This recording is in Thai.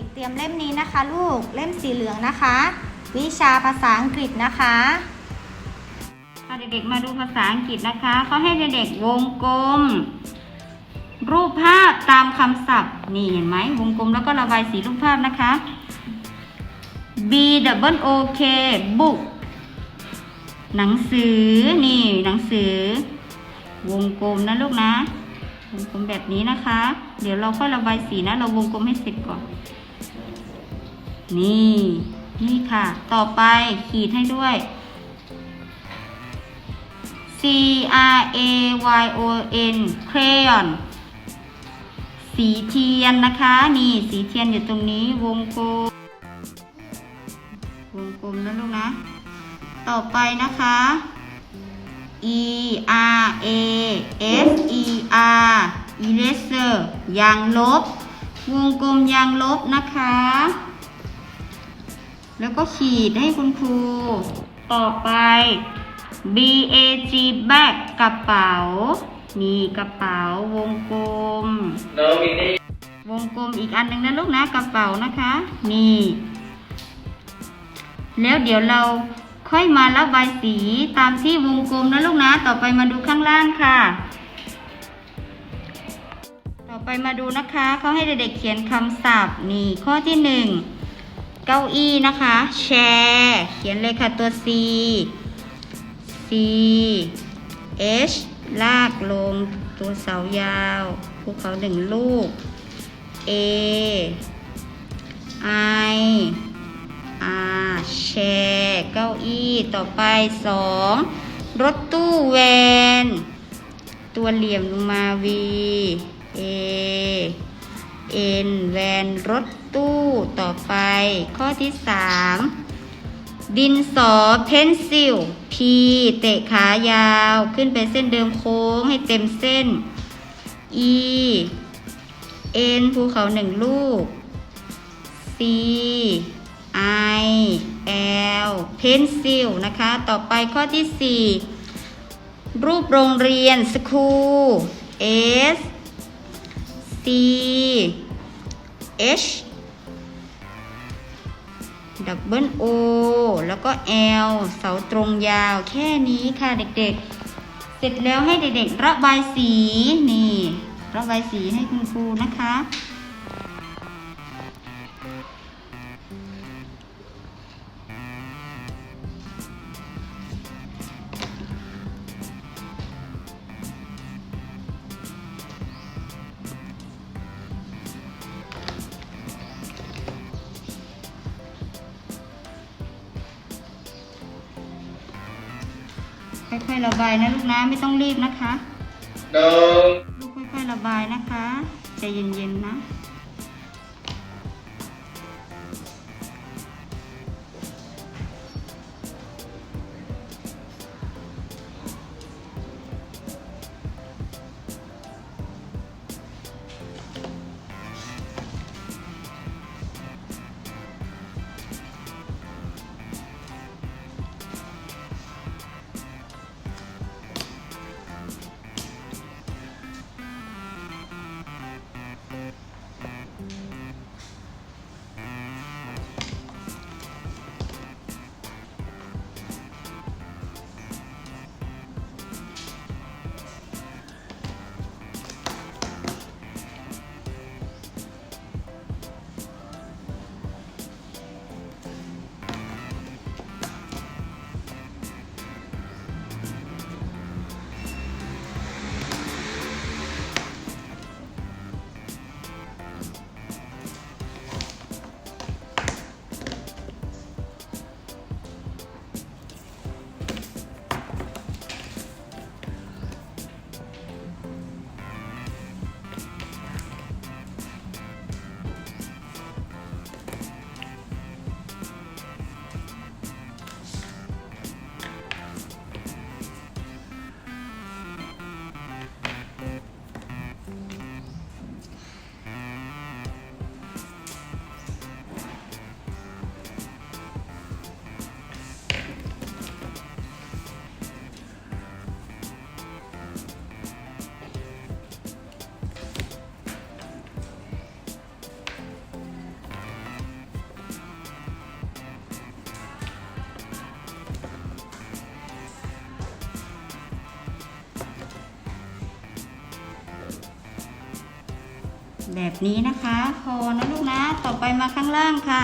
ด็กๆ เตรียมเล่มนี้นะคะ ลูกเล่มสีเหลืองนะคะ วิชาภาษาอังกฤษนะคะค่ะเด็กๆมาดูภาษาอังกฤษนะคะเขาให้เด็กๆวงกลม รูปภาพตามคำศัพท์นี่เห็นไหมวงกลมแล้วก็ระบายสีรูปภาพนะคะ B double O K book หนังสือนี่หนังสือ วงกลมนะลูกนะ วงกลมแบบนี้นะคะ เดี๋ยวเราค่อยระบายสีนะ เราวงกลมให้เสร็จก่อน นี่ นี่ค่ะ ต่อไปขีดให้ด้วย C R A Y O N crayon สีเทียนนะคะ นี่สีเทียนอยู่ตรงนี้วงกลมวงกลมนะลูกนะ ต่อไปนะคะ E R A S E R eraser ยางลบ วงกลมยางลบนะคะ แล้วก็ขีดให้คุณครู ต่อไป B A G bag กระเป๋านี่กระเป๋าวงกลม วงกลมอีกอันหนึ่งนะลูกนะกระเป๋านะคะ นี่ แล้วเดี๋ยวเราค่อยมาระบายสีตามที่วงกลมนะลูกนะ ต่อไปมาดูข้างล่างค่ะ ต่อไปมาดูนะคะ เขาให้เด็กๆเขียนคำศัพท์ นี่ข้อที่หนึ่ง เก้าอี้นะคะ แชร์เขียนเลยค่ะตัว C C H ลากลงตัวเสายาวภูเขาหนึ่งลูก A I R แชร์เก้าอี้ต่อไปสองรถตู้แวน ตัวเหลี่ยมลงมา V A N แวนรถ ตู้ต่อไป ข้อที่สามดินสอเพนซิล P เตะขายาวขึ้นไปเส้นเดิมโค้งให้เต็มเส้น E N ภูเขาหนึ่งลูก C I L pencil นะคะ ต่อไปข้อที่ 4 รูปโรงเรียน school S C H double O แล้วก็ L เสาตรงยาวแค่นี้ค่ะเด็กๆ เสร็จแล้วให้เด็กๆ ระบายสีนี่ ระบายสีให้คุณครูนะคะ ค่อยๆระบายนะลูกนะไม่ต้องรีบนะคะ no. ลูกค่อยๆระบายนะคะใจเย็นๆนะ แบบนี้นะคะ พอนะลูกนะ ต่อไปมาข้างล่างค่ะ